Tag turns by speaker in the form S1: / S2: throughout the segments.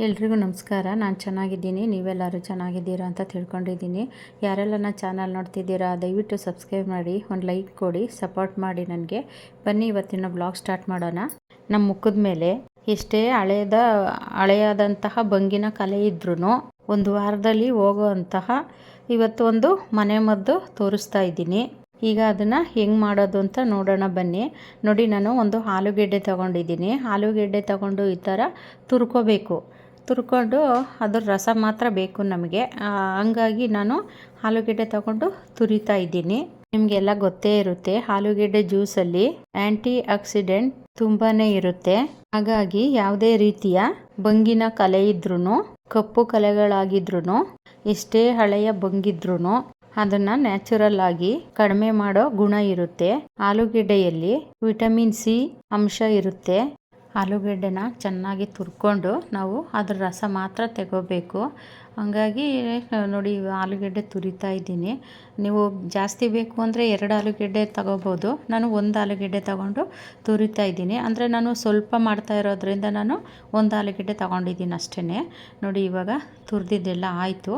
S1: ಎಲ್ರಿಗೂ ನಮಸ್ಕಾರ. ನಾನು ಚೆನ್ನಾಗಿದ್ದೀನಿ. ನೀವೆಲ್ಲರೂ ಚೆನ್ನಾಗಿದ್ದೀರಾ ಅಂತ ತಿಳ್ಕೊಂಡಿದ್ದೀನಿ. ಯಾರೆಲ್ಲ ನನ್ನ ಚಾನಲ್ ನೋಡ್ತಿದ್ದೀರಾ, ದಯವಿಟ್ಟು ಸಬ್ಸ್ಕ್ರೈಬ್ ಮಾಡಿ, ಒಂದು ಲೈಕ್ ಕೊಡಿ, ಸಪೋರ್ಟ್ ಮಾಡಿ ನನಗೆ. ಬನ್ನಿ ಇವತ್ತಿನ ಬ್ಲಾಗ್ ಸ್ಟಾರ್ಟ್ ಮಾಡೋಣ. ನಮ್ಮ ಮುಖದ ಮೇಲೆ ಎಷ್ಟೇ ಹಳೆಯದ ಹಳೆಯಾದಂತಹ ಬಂಗಿನ ಕಲೆ ಇದ್ರೂ ಒಂದು ವಾರದಲ್ಲಿ ಹೋಗುವಂತಹ ಇವತ್ತು ಒಂದು ಮನೆ ಮದ್ದು ತೋರಿಸ್ತಾ ಇದ್ದೀನಿ. ಈಗ ಅದನ್ನು ಹೆಂಗೆ ಮಾಡೋದು ಅಂತ ನೋಡೋಣ ಬನ್ನಿ. ನೋಡಿ, ನಾನು ಒಂದು ಆಲೂಗೆಡ್ಡೆ ತಗೊಂಡಿದ್ದೀನಿ. ಆಲೂಗೆಡ್ಡೆ ತಗೊಂಡು ಈ ಥರ ತುರ್ಕೋಬೇಕು. ತುರ್ಕೊಂಡು ಅದ್ರ ರಸ ಮಾತ್ರ ಬೇಕು ನಮಗೆ. ಹಂಗಾಗಿ ನಾನು ಆಲೂಗೆಡ್ಡೆ ತಗೊಂಡು ತುರಿತಾ ಇದ್ದೀನಿ. ನಿಮಗೆಲ್ಲ ಗೊತ್ತೇ ಇರುತ್ತೆ, ಆಲೂಗೆಡ್ಡೆ ಜ್ಯೂಸಲ್ಲಿ ಆ್ಯಂಟಿ ಆಕ್ಸಿಡೆಂಟ್ ತುಂಬಾ ಇರುತ್ತೆ. ಹಾಗಾಗಿ ಯಾವುದೇ ರೀತಿಯ ಬಂಗಿನ ಕಲೆ ಇದ್ರೂ ಕಪ್ಪು ಕಲೆಗಳಾಗಿದ್ರೂ ಎಷ್ಟೇ ಹಳೆಯ ಬಂಗಿದ್ರೂ ಅದನ್ನು ನ್ಯಾಚುರಲ್ ಆಗಿ ಕಡಿಮೆ ಮಾಡೋ ಗುಣ ಇರುತ್ತೆ. ಆಲೂಗೆಡ್ಡೆಯಲ್ಲಿ ವಿಟಮಿನ್ ಸಿ ಅಂಶ ಇರುತ್ತೆ. ಆಲೂಗೆಡ್ಡೆನ ಚೆನ್ನಾಗಿ ತುರ್ಕೊಂಡು ನಾವು ಅದ್ರ ರಸ ಮಾತ್ರ ತಗೋಬೇಕು. ಹಂಗಾಗಿ ನೋಡಿ ಆಲೂಗಡ್ಡೆ ತುರಿತಾ ಇದ್ದೀನಿ. ನೀವು ಜಾಸ್ತಿ ಬೇಕು ಅಂದರೆ ಎರಡು ಆಲೂಗಡ್ಡೆ ತಗೋಬೋದು. ನಾನು ಒಂದು ಆಲೂಗಡ್ಡೆ ತಗೊಂಡು ತುರಿತಾ ಇದ್ದೀನಿ. ಅಂದರೆ ನಾನು ಸ್ವಲ್ಪ ಮಾಡ್ತಾ ಇರೋದ್ರಿಂದ ನಾನು ಒಂದು ಆಲೂಗಡ್ಡೆ ತಗೊಂಡಿದ್ದೀನಿ ಅಷ್ಟೇ ನೋಡಿ ಇವಾಗ ತುರಿದಿದ್ದೆಲ್ಲ ಆಯಿತು.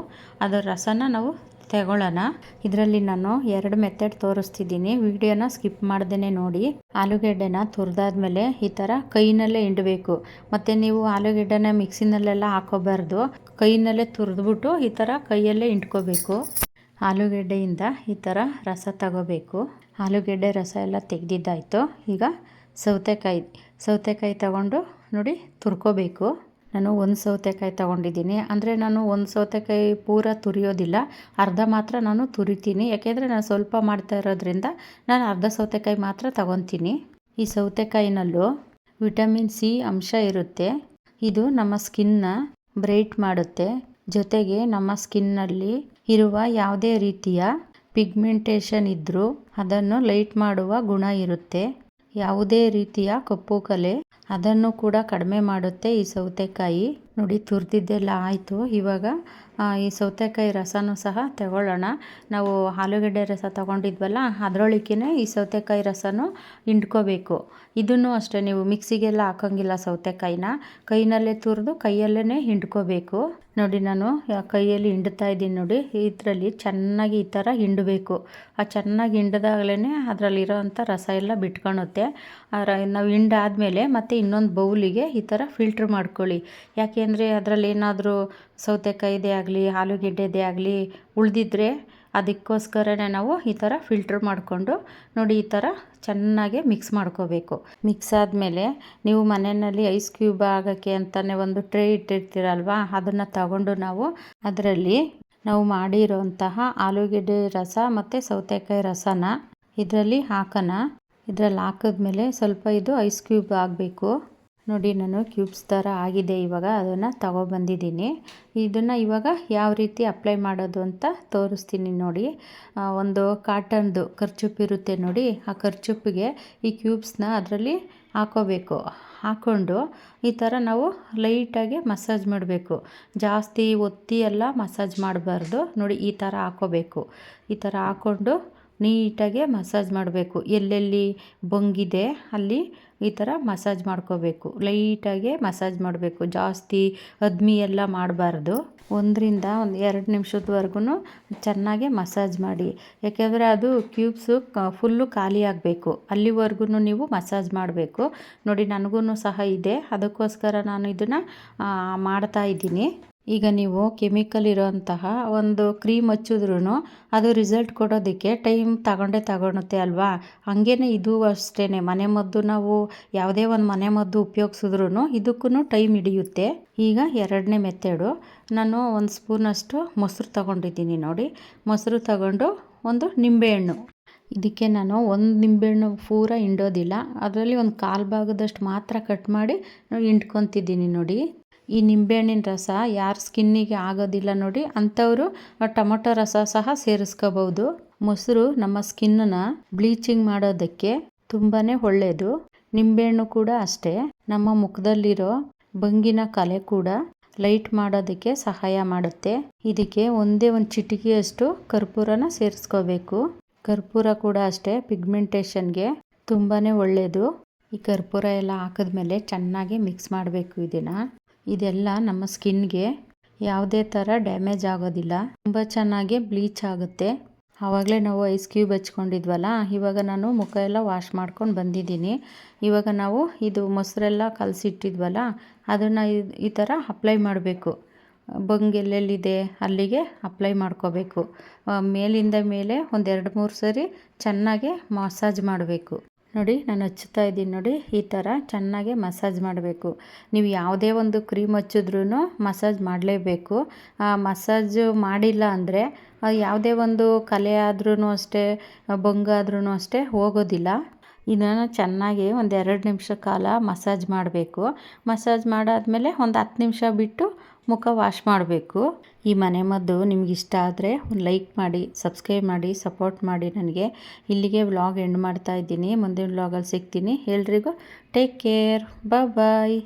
S1: ಅದರ ರಸನ ನಾವು ತಗೊಳ್ಳೋಣ. ಇದರಲ್ಲಿ ನಾನು ಎರಡು ಮೆಥಡ್ ತೋರಿಸ್ತಿದ್ದೀನಿ. ವಿಡಿಯೋನ ಸ್ಕಿಪ್ ಮಾಡ್ದೇ ನೋಡಿ. ಆಲೂಗೆಡ್ಡೆನ ತುರಿದಾದ್ಮೇಲೆ ಈ ಥರ ಕೈನಲ್ಲೇ ಹಿಂಡಬೇಕು. ಮತ್ತು ನೀವು ಆಲೂಗೆಡ್ಡೆನ ಮಿಕ್ಸಿನಲ್ಲೆಲ್ಲ ಹಾಕೋಬಾರ್ದು. ಕೈನಲ್ಲೇ ತುರಿದ್ಬಿಟ್ಟು ಈ ಥರ ಕೈಯಲ್ಲೇ ಹಿಂಡ್ಕೋಬೇಕು. ಆಲೂಗೆಡ್ಡೆಯಿಂದ ಈ ಥರ ರಸ ತಗೋಬೇಕು. ಆಲೂಗೆಡ್ಡೆ ರಸ ಎಲ್ಲ ತೆಗೆದಿದ್ದಾಯಿತು. ಈಗ ಸೌತೆಕಾಯಿ ಸೌತೆಕಾಯಿ ತಗೊಂಡು ನೋಡಿ ತುರ್ಕೋಬೇಕು. ನಾನು ಒಂದು ಸೌತೆಕಾಯಿ ತೊಗೊಂಡಿದ್ದೀನಿ. ಅಂದರೆ ನಾನು ಒಂದು ಸೌತೆಕಾಯಿ ಪೂರ ತುರಿಯೋದಿಲ್ಲ. ಅರ್ಧ ಮಾತ್ರ ನಾನು ತುರಿತೀನಿ. ಯಾಕೆಂದರೆ ನಾನು ಸ್ವಲ್ಪ ಮಾಡ್ತಾ ಇರೋದ್ರಿಂದ ನಾನು ಅರ್ಧ ಸೌತೆಕಾಯಿ ಮಾತ್ರ ತಗೊತೀನಿ. ಈ ಸೌತೆಕಾಯಿನಲ್ಲೂ ವಿಟಮಿನ್ ಸಿ ಅಂಶ ಇರುತ್ತೆ. ಇದು ನಮ್ಮ ಸ್ಕಿನ್ನ ಬ್ರೈಟ್ ಮಾಡುತ್ತೆ. ಜೊತೆಗೆ ನಮ್ಮ ಸ್ಕಿನ್ನಲ್ಲಿ ಇರುವ ಯಾವುದೇ ರೀತಿಯ ಪಿಗ್ಮೆಂಟೇಷನ್ ಇದ್ದರೂ ಅದನ್ನು ಲೈಟ್ ಮಾಡುವ ಗುಣ ಇರುತ್ತೆ. ಯಾವುದೇ ರೀತಿಯ ಕಪ್ಪು ಕಲೆ ಅದನ್ನು ಕೂಡ ಕಡಿಮೆ ಮಾಡುತ್ತೆ ಈ ಸೌತೆಕಾಯಿ. ನೋಡಿ ತುರಿದಿದ್ದೆಲ್ಲ ಆಯಿತು. ಇವಾಗ ಈ ಸೌತೆಕಾಯಿ ರಸನೂ ಸಹ ತಗೊಳ್ಳೋಣ. ನಾವು ಆಲೂಗಡ್ಡೆ ರಸ ತಗೊಂಡಿದ್ವಲ್ಲ ಅದರೊಳಗೇ ಈ ಸೌತೆಕಾಯಿ ರಸನೂ ಹಿಂಡ್ಕೋಬೇಕು. ಇದನ್ನು ಅಷ್ಟೇ, ನೀವು ಮಿಕ್ಸಿಗೆಲ್ಲ ಹಾಕೋಂಗಿಲ್ಲ ಸೌತೆಕಾಯಿನ. ಕೈನಲ್ಲೇ ತುರಿದು ಕೈಯಲ್ಲೇ ಹಿಂಡ್ಕೋಬೇಕು. ನೋಡಿ ನಾನು ಕೈಯಲ್ಲಿ ಹಿಂಡ್ತಾ ಇದ್ದೀನಿ ನೋಡಿ, ಇದರಲ್ಲಿ ಚೆನ್ನಾಗಿ ಈ ಥರ ಹಿಂಡಬೇಕು. ಆ ಚೆನ್ನಾಗಿ ಹಿಂಡದಾಗಲೇ ಅದರಲ್ಲಿರೋ ಅಂಥ ರಸ ಎಲ್ಲ ಬಿಟ್ಕೊಳುತ್ತೆ ನಾವು ಹಿಂಡಾದಮೇಲೆ ಮತ್ತೆ ಇನ್ನೊಂದು ಬೌಲಿಗೆ ಈ ಥರ ಫಿಲ್ಟ್ರ್ ಮಾಡ್ಕೊಳ್ಳಿ. ಯಾಕೆಂದರೆ ಅದರಲ್ಲಿ ಏನಾದರೂ ಸೌತೆಕಾಯಿದೇ ಆಗಲಿ ಆಲೂಗೆಡ್ಡೆದೇ ಆಗಲಿ ಉಳಿದಿದ್ರೆ ಅದಕ್ಕೋಸ್ಕರನೇ ನಾವು ಈ ಥರ ಫಿಲ್ಟ್ರ್ ಮಾಡಿಕೊಂಡು ನೋಡಿ ಈ ಥರ ಚೆನ್ನಾಗಿ ಮಿಕ್ಸ್ ಮಾಡ್ಕೋಬೇಕು. ಮಿಕ್ಸ್ ಆದಮೇಲೆ ನೀವು ಮನೆಯಲ್ಲಿ ಐಸ್ ಕ್ಯೂಬ್ ಆಗೋಕ್ಕೆ ಅಂತಲೇ ಒಂದು ಟ್ರೇ ಇಟ್ಟಿರ್ತೀರಲ್ವಾ, ಅದನ್ನು ತಗೊಂಡು ನಾವು ಅದರಲ್ಲಿ ನಾವು ಮಾಡಿರೋಂತಹ ಆಲೂಗೆಡ್ಡೆ ರಸ ಮತ್ತು ಸೌತೆಕಾಯಿ ರಸನ ಇದರಲ್ಲಿ ಹಾಕೋಣ ಇದರಲ್ಲಿ ಹಾಕಿದ್ಮೇಲೆ ಸ್ವಲ್ಪ ಇದು ಐಸ್ ಕ್ಯೂಬ್ ಆಗಬೇಕು. ನೋಡಿ, ನಾನು ಕ್ಯೂಬ್ಸ್ ಥರ ಆಗಿದೆ ಇವಾಗ, ಅದನ್ನು ತಗೊಬಂದಿದ್ದೀನಿ. ಇದನ್ನು ಇವಾಗ ಯಾವ ರೀತಿ ಅಪ್ಲೈ ಮಾಡೋದು ಅಂತ ತೋರಿಸ್ತೀನಿ ನೋಡಿ. ಒಂದು ಕಾಟನ್ದು ಖರ್ಚುಪ್ ಇರುತ್ತೆ ನೋಡಿ, ಆ ಖರ್ಚುಪ್ಪಿಗೆ ಈ ಕ್ಯೂಬ್ಸ್ನ ಅದರಲ್ಲಿ ಹಾಕೋಬೇಕು. ಹಾಕ್ಕೊಂಡು ಈ ಥರ ನಾವು ಲೈಟಾಗಿ ಮಸಾಜ್ ಮಾಡಬೇಕು. ಜಾಸ್ತಿ ಒತ್ತಿ ಎಲ್ಲ ಮಸಾಜ್ ಮಾಡಬಾರ್ದು. ನೋಡಿ, ಈ ಥರ ಹಾಕೋಬೇಕು. ಈ ಥರ ಹಾಕ್ಕೊಂಡು ನೀಟಾಗಿ ಮಸಾಜ್ ಮಾಡಬೇಕು. ಎಲ್ಲೆಲ್ಲಿ ಬೊಂಗಿದೆ ಅಲ್ಲಿ ಈ ಥರ ಮಸಾಜ್ ಮಾಡ್ಕೋಬೇಕು. ಲೈಟಾಗಿ ಮಸಾಜ್ ಮಾಡಬೇಕು. ಜಾಸ್ತಿ ಅದ್ಮಿ ಎಲ್ಲ ಮಾಡಬಾರ್ದು. ಒಂದರಿಂದ ಒಂದು ಎರಡು ನಿಮಿಷದವರೆಗೂ ಚೆನ್ನಾಗಿ ಮಸಾಜ್ ಮಾಡಿ. ಯಾಕೆಂದರೆ ಅದು ಕ್ಯೂಬ್ಸು ಫುಲ್ಲು ಖಾಲಿ ಆಗಬೇಕು. ಅಲ್ಲಿವರೆಗೂ ನೀವು ಮಸಾಜ್ ಮಾಡಬೇಕು. ನೋಡಿ ನನಗೂ ಸಹ ಇದೆ. ಅದಕ್ಕೋಸ್ಕರ ನಾನು ಇದನ್ನು ಮಾಡ್ತಾ ಇದ್ದೀನಿ. ಈಗ ನೀವು ಕೆಮಿಕಲ್ ಇರೋಂತಹ ಒಂದು ಕ್ರೀಮ್ ಹಚ್ಚಿದ್ರೂ ಅದು ರಿಸಲ್ಟ್ ಕೊಡೋದಕ್ಕೆ ಟೈಮ್ ತಗೊಂಡೇ ತಗೊಳುತ್ತೆ ಅಲ್ವಾ? ಹಾಗೇ ಇದು ಅಷ್ಟೇ ಮನೆ ಮದ್ದು ನಾವು ಯಾವುದೇ ಒಂದು ಮನೆ ಮದ್ದು ಉಪಯೋಗಿಸಿದ್ರು ಇದಕ್ಕೂ ಟೈಮ್ ಹಿಡಿಯುತ್ತೆ. ಈಗ ಎರಡನೇ ಮೆಥಡು ನಾನು ಒಂದು ಸ್ಪೂನಷ್ಟು ಮೊಸರು ತಗೊಂಡಿದ್ದೀನಿ ನೋಡಿ. ಮೊಸರು ತಗೊಂಡು ಒಂದು ನಿಂಬೆಹಣ್ಣು. ಇದಕ್ಕೆ ನಾನು ಒಂದು ನಿಂಬೆಹಣ್ಣು ಪೂರ ಹಿಂಡೋದಿಲ್ಲ. ಅದರಲ್ಲಿ ಒಂದು ಕಾಲು ಭಾಗದಷ್ಟು ಮಾತ್ರ ಕಟ್ ಮಾಡಿ ಹಿಂಡ್ಕೊತಿದ್ದೀನಿ ನೋಡಿ. ಈ ನಿಂಬೆಹಣ್ಣಿನ ರಸ ಯಾರ ಸ್ಕಿನ್ನಿಗೆ ಆಗೋದಿಲ್ಲ ನೋಡಿ ಅಂಥವರು ಟೊಮೊಟೊ ರಸ ಸಹ ಸೇರಿಸ್ಕೋಬಹುದು ಮೊಸರು ನಮ್ಮ ಸ್ಕಿನ್ನನ್ನು ಬ್ಲೀಚಿಂಗ್ ಮಾಡೋದಕ್ಕೆ ತುಂಬಾ ಒಳ್ಳೆಯದು ನಿಂಬೆಹಣ್ಣು ಕೂಡ ಅಷ್ಟೇ. ನಮ್ಮ ಮುಖದಲ್ಲಿರೋ ಬಂಗಿನ ಕಲೆ ಕೂಡ ಲೈಟ್ ಮಾಡೋದಕ್ಕೆ ಸಹಾಯ ಮಾಡುತ್ತೆ. ಇದಕ್ಕೆ ಒಂದೇ ಒಂದು ಚಿಟಿಕೆಯಷ್ಟು ಕರ್ಪೂರನ ಸೇರಿಸ್ಕೋಬೇಕು. ಕರ್ಪೂರ ಕೂಡ ಅಷ್ಟೇ ಪಿಗ್ಮೆಂಟೇಷನ್ಗೆ ತುಂಬಾ ಒಳ್ಳೆಯದು ಈ ಕರ್ಪೂರ ಎಲ್ಲ ಹಾಕಿದ್ಮೇಲೆ ಚೆನ್ನಾಗಿ ಮಿಕ್ಸ್ ಮಾಡಬೇಕು ಇದನ್ನು ಇದೆಲ್ಲ ನಮ್ಮ ಸ್ಕಿನ್ಗೆ ಯಾವುದೇ ಥರ ಡ್ಯಾಮೇಜ್ ಆಗೋದಿಲ್ಲ. ತುಂಬ ಚೆನ್ನಾಗಿ ಬ್ಲೀಚ್ ಆಗುತ್ತೆ. ಆವಾಗಲೇ ನಾವು ಐಸ್ ಕ್ಯೂಬ್ ಹಚ್ಕೊಂಡಿದ್ವಲ್ಲ, ಇವಾಗ ನಾನು ಮುಖ ಎಲ್ಲ ವಾಶ್ ಮಾಡ್ಕೊಂಡು ಬಂದಿದ್ದೀನಿ. ಇವಾಗ ನಾವು ಇದು ಮೊಸರೆಲ್ಲ ಕಲಸಿಟ್ಟಿದ್ವಲ್ಲ, ಅದನ್ನು ಈ ಥರ ಅಪ್ಲೈ ಮಾಡಬೇಕು. ಬಂಗೆಲ್ಲೆಲ್ಲಿದೆ ಅಲ್ಲಿಗೆ ಅಪ್ಲೈ ಮಾಡ್ಕೋಬೇಕು. ಮೇಲಿಂದ ಮೇಲೆ ಒಂದೆರಡು ಮೂರು ಸರಿ ಚೆನ್ನಾಗಿ ಮಸಾಜ್ ಮಾಡಬೇಕು. ನೋಡಿ, ನಾನು ಹಚ್ಚುತ್ತಾ ಇದ್ದೀನಿ ನೋಡಿ, ಈ ಥರ ಚೆನ್ನಾಗಿ ಮಸಾಜ್ ಮಾಡಬೇಕು. ನೀವು ಯಾವುದೇ ಒಂದು ಕ್ರೀಮ್ ಹಚ್ಚಿದ್ರೂ ಮಸಾಜ್ ಮಾಡಲೇಬೇಕು. ಮಸಾಜ್ ಮಾಡಿಲ್ಲ ಅಂದರೆ ಯಾವುದೇ ಒಂದು ಕಲೆ ಆದ್ರೂ ಅಷ್ಟೇ ಬೊಂಗಾದ್ರೂ ಅಷ್ಟೇ ಹೋಗೋದಿಲ್ಲ. ಇದನ್ನು ಚೆನ್ನಾಗಿ ಒಂದು ಎರಡು ನಿಮಿಷ ಕಾಲ ಮಸಾಜ್ ಮಾಡಬೇಕು. ಮಸಾಜ್ ಮಾಡಾದಮೇಲೆ ಒಂದು ಹತ್ತು ನಿಮಿಷ ಬಿಟ್ಟು ಮುಖ ವಾಶ್ ಮಾಡಬೇಕು. ಈ ಮನೆ ಮದ್ದು ನಿಮ್ಗೆ ಇಷ್ಟ ಆದರೆ ಒಂದು ಲೈಕ್ ಮಾಡಿ ಸಬ್ಸ್ಕ್ರೈಬ್ ಮಾಡಿ ಸಪೋರ್ಟ್ ಮಾಡಿ ನನಗೆ. ಇಲ್ಲಿಗೆ ವ್ಲಾಗ್ ಎಂಡ್ ಮಾಡ್ತಾ ಇದ್ದೀನಿ. ಮುಂದಿನ ವ್ಲಾಗಲ್ಲಿ ಸಿಗ್ತೀನಿ. ಎಲ್ರಿಗೂ ಟೇಕ್ ಕೇರ್ ಬಾಯ್